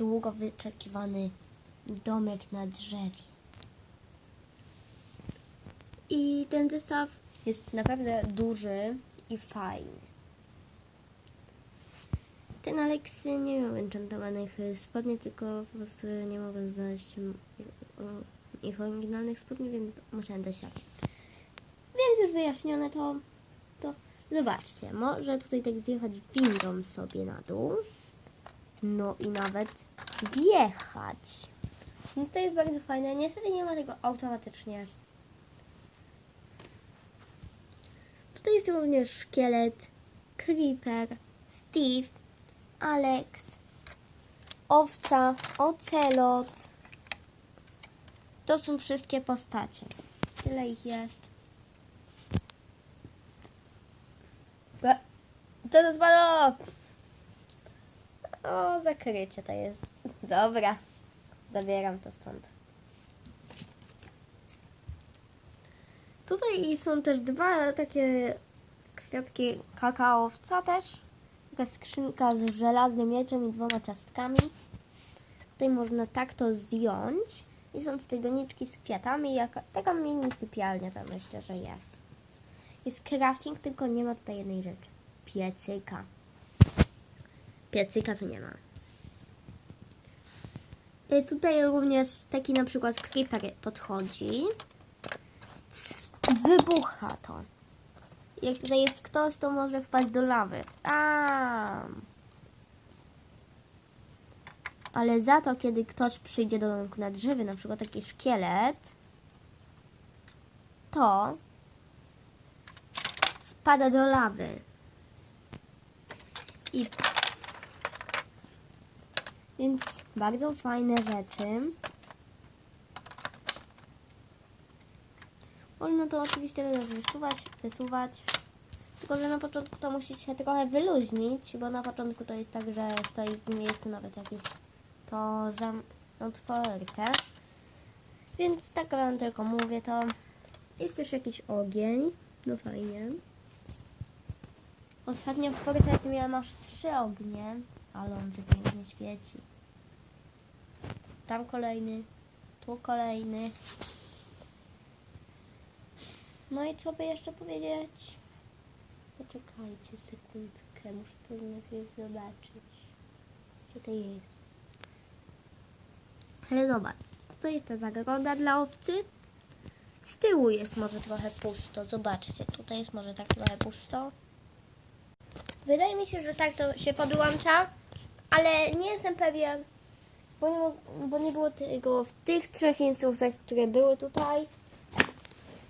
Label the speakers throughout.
Speaker 1: długo wyczekiwany domek na drzewie. I ten zestaw jest naprawdę duży i fajny. Ten Alex nie miał enchantowanych spodni, tylko po prostu nie mogłem znaleźć ich oryginalnych spodni, więc musiałem dać takie. Więc już wyjaśnione to, to zobaczcie, może tutaj tak zjechać windą sobie na dół. No i nawet wjechać. No to jest bardzo fajne. Niestety nie ma tego automatycznie. Tutaj jest również szkielet, Creeper, Steve, Alex, Owca, Ocelot. To są wszystkie postacie. Tyle ich jest. Co to spadło? O, zakrycie to jest. Dobra. Zabieram to stąd. Tutaj są też dwa takie kwiatki kakaowca też. Taka skrzynka z żelaznym mieczem i dwoma ciastkami. Tutaj można tak to zdjąć. I są tutaj doniczki z kwiatami. Jaka, taka mini sypialnia tam myślę, że jest. Jest crafting, tylko nie ma tutaj jednej rzeczy. Piecyka. Piecyka tu nie ma. Y, Tutaj również taki na przykład creeper podchodzi. Wybucha to. Jak tutaj jest ktoś, to może wpaść do lawy. A. Ale za to, kiedy ktoś przyjdzie do domku na drzewie, na przykład taki szkielet, to wpada do lawy. I więc bardzo fajne rzeczy. Można to oczywiście wysuwać, wysuwać. Tylko, że na początku to musi się trochę wyluźnić, bo na początku to jest tak, że stoi w miejscu nawet jak jest to zam otwarte. Więc tak wam tylko mówię, to jest też jakiś ogień. No fajnie. Ostatnio w Fortnite miałam aż trzy ognie, ale on się pięknie świeci. Tam kolejny, tu kolejny. No i co by jeszcze powiedzieć? Poczekajcie sekundkę, muszę to najpierw zobaczyć. Gdzie to jest? Ale zobacz, to jest ta zagroda dla owcy. Z tyłu jest może trochę pusto, zobaczcie, tutaj jest może tak trochę pusto. Wydaje mi się, że tak to się podłącza, ale nie jestem pewien, bo nie, bo nie było tego w tych trzech instrukcjach, które były tutaj.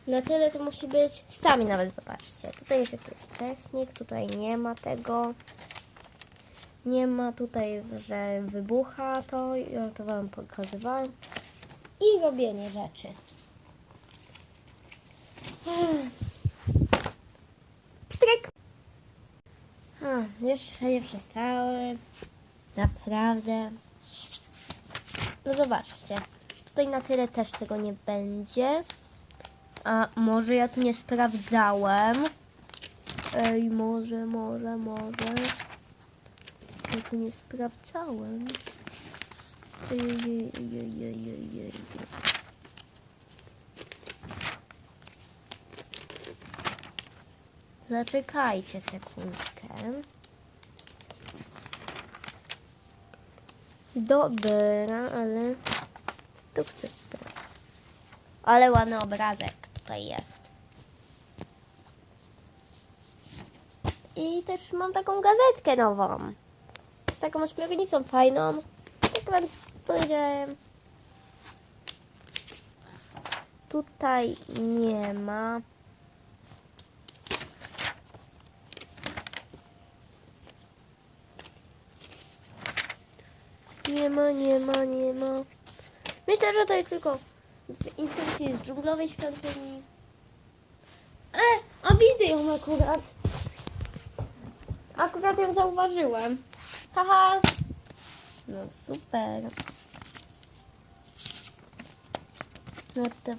Speaker 1: Na tyle to musi być. Sami nawet zobaczcie. Tutaj jest jakiś technik, tutaj nie ma tego. Nie ma, tutaj jest, że wybucha to, ja to wam pokazywałam. I robienie rzeczy. Pstryk! A, jeszcze nie przestały. Naprawdę. No zobaczcie. Tutaj na tyle też tego nie będzie. A może ja tu nie sprawdzałem? Ej, może, może, może. Ja tu nie sprawdzałem. Ej, ej, ej, ej, ej, ej. Zaczekajcie sekundkę. Dobra, ale tu chcę sprawdzić. Ale ładny obrazek tutaj jest. I też mam taką gazetkę nową. Z taką ośmiornicą fajną. Jak wam powiedziałem. Tutaj nie ma. Nie ma, nie ma, nie ma. Myślę, że to jest tylko w instrukcji z dżunglowej świątyni. E, a widzę ją akurat. Akurat ją zauważyłem. Haha. No super. No to...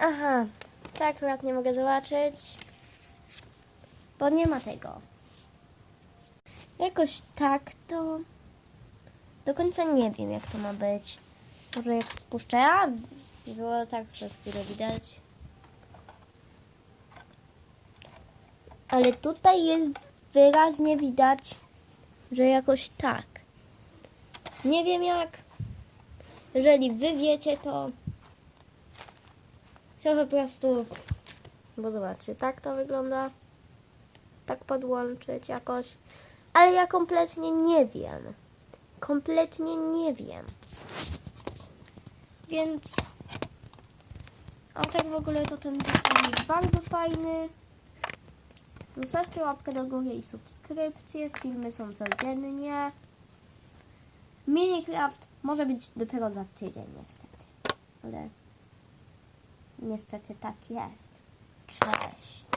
Speaker 1: Aha, to akurat nie mogę zobaczyć. Bo nie ma tego. Jakoś tak to do końca nie wiem jak to ma być. Może jak spuszczę, a było tak przez chwilę widać. Ale tutaj jest wyraźnie widać, że jakoś tak. Nie wiem jak. Jeżeli wy wiecie, to chcę po prostu, bo zobaczcie, tak to wygląda. Tak podłączyć jakoś. Ale ja kompletnie nie wiem. Kompletnie nie wiem. Więc a tak w ogóle to ten zestaw jest bardzo fajny. Zostawcie łapkę do góry i subskrypcję. Filmy są codziennie. Minecraft może być dopiero za tydzień niestety. Ale niestety tak jest. Cześć.